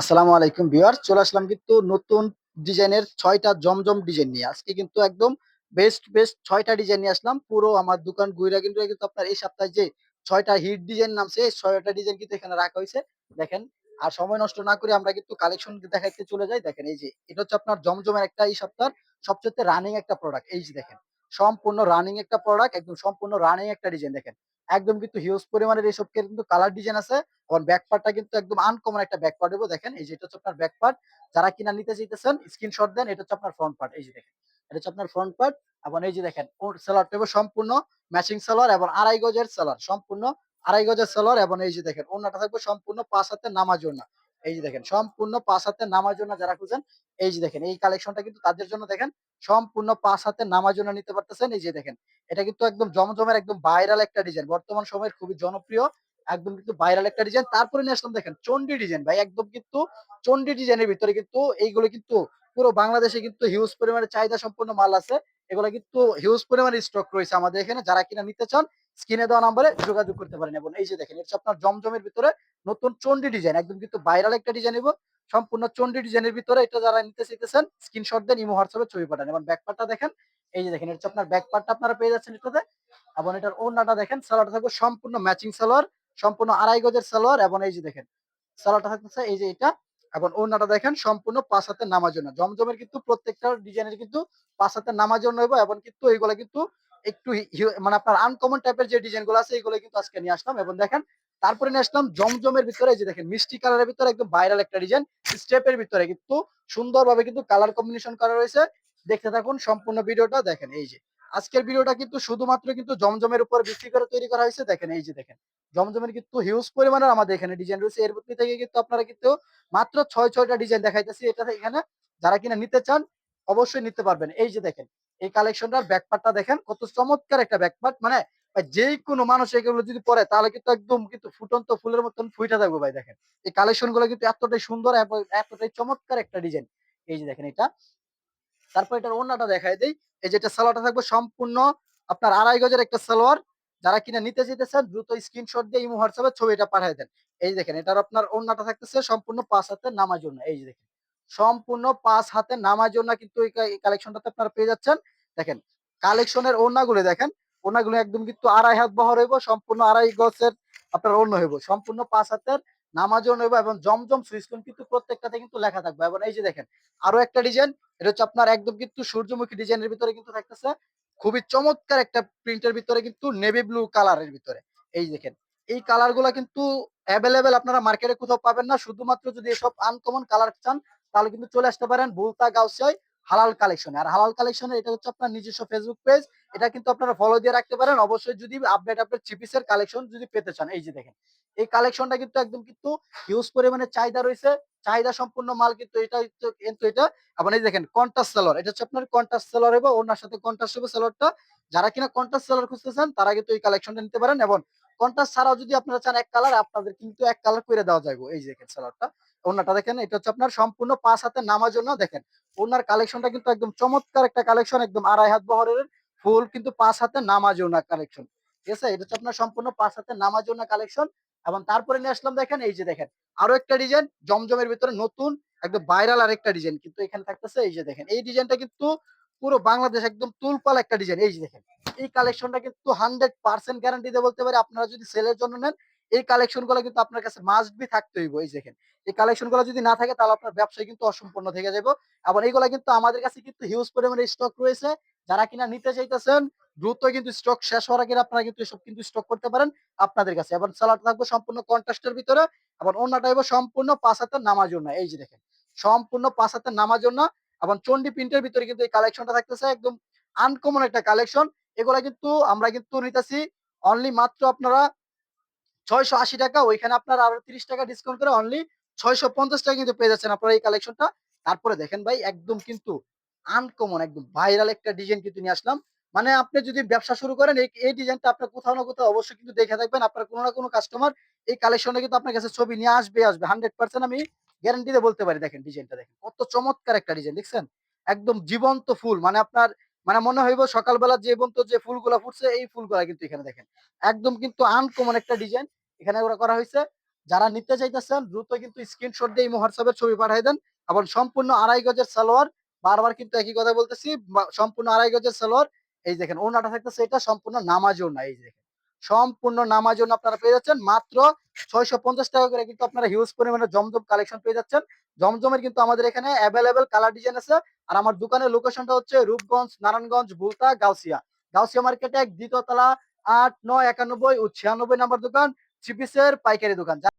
আসসালামু আলাইকুম ভিউয়ার, চলে আসলাম কিন্তু নতুন ডিজাইনের ছয়টা জমজম ডিজাইন নিয়ে। আজকে কিন্তু একদম বেস্ট বেস্ট ছয়টা ডিজাইন নিয়ে আসলাম। পুরো আমার দোকান ঘুরে কিন্তু কিন্তু আপনার এই সপ্তাহে যে ছয়টা হিট ডিজাইন নামছে, এই ছয়টা ডিজাইন কিন্তু এখানে রাখা হয়েছে। দেখেন, আর সময় নষ্ট না করে আমরা কিন্তু কালেকশন দেখাইতে চলে যাই। দেখেন, এই যে, এটা হচ্ছে আপনার জমজমের একটা এই সপ্তাহের সবচেয়ে রানিং একটা প্রোডাক্ট এই যে দেখেন সম্পূর্ণ রানিং একটা প্রোডাক্ট একদম সম্পূর্ণ রানিং একটা ডিজাইন দেখেন, একদম কিন্তু হিউজ পরিমাণের এইসব কিন্তু কালার ডিজাইন আছে। এবং ব্যাক পার্টটা কিন্তু একদম আনকমন একটা ব্যাক পার্ট দেবো। দেখেন, এই যে এটা হচ্ছে আপনার ব্যাক পার্ট যারা কিনা নিতে চাইতেছেন স্ক্রিনশট দেন, এটা হচ্ছে আপনার ফ্রন্ট পার্ট এই যে দেখেন, এটা হচ্ছে আপনার ফ্রন্ট পার্ট এবং এই যে দেখেন সেলার টেবো সম্পূর্ণ ম্যাচিং সেলার এবং আড়াই গজের সেলার সম্পূর্ণ আড়াই গজের সেলার এবং এই যে দেখেন ওনাটা থাকবে সম্পূর্ণ পাঁচ হাতে নামার জন্য এই যে দেখেন, সম্পূর্ণ পাঁচ হাতে নামার জন্য যারা খুঁজেন, এই যে দেখেন, এই কালেকশনটা কিন্তু তাদের জন্য দেখেন সম্পূর্ণ পাঁচ হাতে নামার জন্য নিতে পারতেছেন। এই যে দেখেন, এটা কিন্তু একদম জমজমের একদম ভাইরাল একটা ডিজাইন বর্তমান সময়ের খুবই জনপ্রিয়, একদম কিন্তু ভাইরাল একটা ডিজাইন তারপরে নিয়ে আসলাম দেখেন চন্ডি ডিজাইন ভাই, একদম কিন্তু চন্ডি ডিজাইনের ভিতরে কিন্তু এইগুলো কিন্তু পুরো বাংলাদেশে কিন্তু হিউজ পরিমাণে চাহিদা সম্পূর্ণ মাল আছে। এগুলো কিন্তু হিউজ পরিমাণে স্টক রয়েছে আমাদের এখানে। যারা কিনা নিতে চান স্ক্রিনে দেওয়া নাম্বারে যোগাযোগ করতে পারেন। এবং এই যে দেখেন, এটা আপনার জমজমের ভিতরে নতুন চন্ডি ডিজাইন একদম কিন্তু ভাইরাল একটা ডিজাইন এবং সম্পূর্ণ চন্ডি ডিজাইনের ভিতরে এটা যারা নিতে চাইতেছেন স্ক্রিনশট দেন ইমো হোয়াটসঅ্যাপে ছবি পাঠান। এবং ব্যাক পার্টটা দেখেন, এই যে দেখেন, এটা আপনার ব্যাক পার্টটা আপনারা পেয়ে যাচ্ছেন এটাতে এবং এটার ওড়নাটা দেখেন, সালোয়ারটা থাকবে সম্পূর্ণ ম্যাচিং সালোয়ার, সম্পূর্ণ আড়াই গজের সালোয়ার এবং এই যে দেখেন, সালোয়ারটা থাকতেছে এই যে এটা। এবং ওড়নাটা দেখেন, সম্পূর্ণ পাঁচ হাতের নামার জন্য জমজমের কিন্তু প্রত্যেকটা ডিজাইনের কিন্তু পাঁচ হাতের নামার জন্য হইব এবং কিন্তু এইগুলো কিন্তু একটু মানে আপনার আনকমন টাইপের যে ডিজাইনগুলো আছে এইগুলো কিন্তু আজকে নিয়ে আসলাম। এবং দেখেন তারপরে নিয়ে আসলাম জমজমের ভিতরে যে দেখেন, মিষ্টি কালারের ভিতরে একদম ভাইরাল একটা ডিজাইন স্টেপের ভিতরে কিন্তু সুন্দরভাবে কিন্তু কালার কম্বিনেশন করা রয়েছে। দেখতে থাকুন সম্পূর্ণ ভিডিওটা, দেখেন এই যে। আজকের ভিডিওটা কিন্তু শুধুমাত্র কিন্তু জমজমের উপর ভিত্তি করে তৈরি করা হয়েছে, দেখেন এই যে দেখেন। জমজমের কিন্তু হিউজ পরিমাণের আমাদের এখানে ডিজাইন রয়েছে। এর মধ্যে থেকে কিন্তু আপনারা কিন্তু মাত্র ছয়, ছয়টা ডিজাইন দেখাইতেছি। এটা এখানে যারা কিনা নিতে চান, অবশ্যই নিতে পারবেন। এই যে দেখেন, এই কালেকশনটার ব্যাকপার্টটা দেখেন, কত চমৎকার একটা ব্যাকপার্ট মানে যেই কোনো মানুষ এগুলো যদি পরে, তাহলে কিন্তু একদম কিন্তু ফুটন্ত ফুলের মতন ফুইটা থাকবে ভাই, দেখেন। এই কালেকশনগুলো কিন্তু এতটাই সুন্দর এতটাই চমৎকার একটা ডিজাইন। এই যে দেখেন এটা। তারপর এটার ওড়নাটা দেখায় দেই। এই যে এটা সালোয়ারটা থাকবে সম্পূর্ণ আপনার আড়াই গজের একটা সালোয়ার। যারা কিনা নিতে চাইতেছেন, দ্রুত স্ক্রিনশট দিয়ে ইমো হোয়াটসঅ্যাপে ছবিটা পাঠিয়ে দেন। এই যে দেখেন, এটার আপনার ওড়নাটা থাকতেছে সম্পূর্ণ পাঁচ হাতে নামার জন্য এই যে দেখেন, সম্পূর্ণ পাঁচ হাতে নামার জন্য কিন্তু এই কালেকশনটাতে আপনারা পেয়ে যাচ্ছেন। দেখেন, কালেকশনের ওড়নাগুলো দেখেন ওড়নাগুলো একদম কিন্তু আড়াই হাত বহর হইব, সম্পূর্ণ আড়াই গজের আপনার ওড়ন হইব। সম্পূর্ণ পাঁচ হাতের জন্য হইব এবং জমজম সুইচকন কিন্তু প্রত্যেকটাতে কিন্তু লেখা থাকবে। এবং এই যে দেখেন, আরও একটা ডিজাইন, এটা হচ্ছে আপনার একদম কিন্তু সূর্যমুখী ডিজাইনের ভিতরে কিন্তু থাকতেছে। খুবই চমৎকার একটা প্রিন্টের ভিতরে কিন্তু নেভি ব্লু কালারের ভিতরে। এই দেখেন, এই কালারগুলা কিন্তু অ্যাভেলেবেল আপনারা মার্কেটে কোথাও পাবেন না। শুধুমাত্র যদি এসব আনকমন কালার চান, তাহলে কিন্তু চলে আসতে পারেন বুলতা গাউসিয়ায়। হালাল কালেকশনে আর হালাল কালেকশনে এটা হচ্ছে আপনার নিজস্ব ফেসবুক পেজ এটা কিন্তু আপনারা ফলো দিয়ে রাখতে পারেন। অবশ্যই যদি আপডেট আপডেট চিপিসের কালেকশন যদি পেতে চান, এই যে দেখেন, এই কালেকশনটা কিন্তু একদম কিন্তু হিউজ পরিমাণে চাহিদা রয়েছে। চাহিদা সম্পূর্ণ মাল কিন্তু এটা কিন্তু এটা, আবার এই দেখেন কন্টাস সেলর এটা হচ্ছে আপনার কন্টাস সেলর হবে ওনার সাথে কন্টাস হবে সেলরটা যারা কিনা কন্টাস সেলর খুঁজতেছেন তারা কিন্তু এই কালেকশনটা নিতে পারেন। এবং কন্টাস ছাড়াও যদি আপনারা চান এক কালার আপনাদের কিন্তু এক কালার করে দেওয়া যাবে এই যে দেখেন সেলরটা ওনাটা দেখেন, এটা হচ্ছে আপনার সম্পূর্ণ পাঁচ হাতে নামার জন্য দেখেন। ওনার কালেকশনটা কিন্তু একদম চমৎকার একটা কালেকশন, একদম আড়াই হাত বহরের, ফুল কিন্তু পাঁচ হাতে নামার জন্য কালেকশন। ঠিক আছে? এটা হচ্ছে আপনার সম্পূর্ণ পাঁচ হাতে নামার জন্য কালেকশন। এবং তারপরে নিয়ে আসলাম দেখেন, এই যে দেখেন, আরও একটা ডিজাইন, জমজমের ভিতরে নতুন, একদম ভাইরাল আরেকটা ডিজাইন কিন্তু এখানে থাকতেছে। এই যে দেখেন, এই ডিজাইনটা কিন্তু পুরো বাংলাদেশ একদম তুলপাল একটা ডিজাইন। এই যে দেখেন, এই কালেকশনটা কিন্তু হান্ড্রেড পার্সেন্ট গ্যারান্টি দিয়ে বলতে পারি, আপনারা যদি সেলের জন্য নেন এই কালেকশনগুলো কিন্তু আপনার কাছে মাস্ট বি থাকতে হইব, এই দেখেন। এই কালেকশনগুলো যদি না থাকে, তাহলে আপনার ব্যবসায় কিন্তু অসম্পূর্ণ থেকে যাব এবং এইগুলা কিন্তু আমাদের কাছে কিন্তু হিউজ পরিমাণে স্টক রয়েছে। যারা কিনা নিতে চাইতেছেন, দ্রুত কিন্তু স্টক শেষ হওয়ার আগে আপনারা কিন্তু এসব কিন্তু স্টক করতে পারেন আপনাদের কাছে। এবং সালাড থাকবে সম্পূর্ণ কন্ট্রাস্টের ভিতরে, এবং অন্যটা হইব সম্পূর্ণ পাঁচ হাতের নামার জন্য এই যে দেখেন। সম্পূর্ণ পাঁচ হাতের নামার জন্য এবং চন্ডি প্রিন্টের ভিতরে কিন্তু এই কালেকশনটা থাকতেছে, একদম আনকমন একটা কালেকশন এগুলা কিন্তু আমরা কিন্তু নিতেছি অনলি মাত্র আপনারা ছয়শো আশি টাকা, ওইখানে আপনার আরও তিরিশ টাকা ডিসকাউন্ট করে অনলি ছয়শো পঞ্চাশ টাকা কিন্তু পেয়ে যাচ্ছেন আপনারা এই কালেকশনটা তারপরে দেখেন ভাই, একদম কিন্তু আনকমন একদম ভাইরাল একটা ডিজাইন কিন্তু নিয়ে আসলাম। মানে আপনি যদি ব্যবসা শুরু করেন, এই ডিজাইনটা আপনার কোথাও না কোথাও অবশ্যই কিন্তু দেখে থাকবেন। আপনার কোনো না কোনো কাস্টমার এই কালেকশনে কিন্তু আপনার কাছে ছবি নিয়ে আসবে আসবে। হান্ড্রেড পার্সেন্ট আমি গ্যারান্টি দিয়ে বলতে পারি, দেখেন ডিজাইনটা দেখেন। কত চমৎকার একটা ডিজাইন দেখছেন? একদম জীবন্ত ফুল মানে আপনার মানে মনে হইব সকালবেলা যে বন্ধু যে ফুলগুলা ফুটছে, এই ফুলগুলা কিন্তু এখানে দেখেন। একদম কিন্তু আনকমন একটা ডিজাইন এখানে ওরা করা হয়েছে যারা নিতে চাইতেছেন, দ্রুত কিন্তু স্ক্রিনশট দিয়ে এই হোয়াটসঅ্যাপে ছবি পাঠিয়ে দেন এবং সম্পূর্ণ আড়াই গজের সালোয়ার, বারবার কিন্তু একই কথা বলতেছি সম্পূর্ণ আড়াই গজের সালোয়ার, এই দেখেন ওনাটা থাকতেছে এটা, সম্পূর্ণ নামাজ না এই দেখেন। সম্পূর্ণ নামার জন্য আপনারা পেয়ে যাচ্ছেন। মাত্র ছয়শো পঞ্চাশ টাকা করে কিন্তু আপনারা হিউজ পরিমাণে জমজম কালেকশন পেয়ে যাচ্ছেন। জমজমের কিন্তু আমাদের এখানে অ্যাভেলেবেল কালার ডিজাইন আছে। আর আমার দোকানের লোকেশনটা হচ্ছে রূপগঞ্জ, নারায়ণগঞ্জ, বুলতা, গাউসিয়া। গাউসিয়া মার্কেটে দ্বিতীয় তলা, আট, নয়, একানব্বই ও ছিয়ানব্বই নাম্বার দোকান থ্রি পিসের পাইকারি দোকান।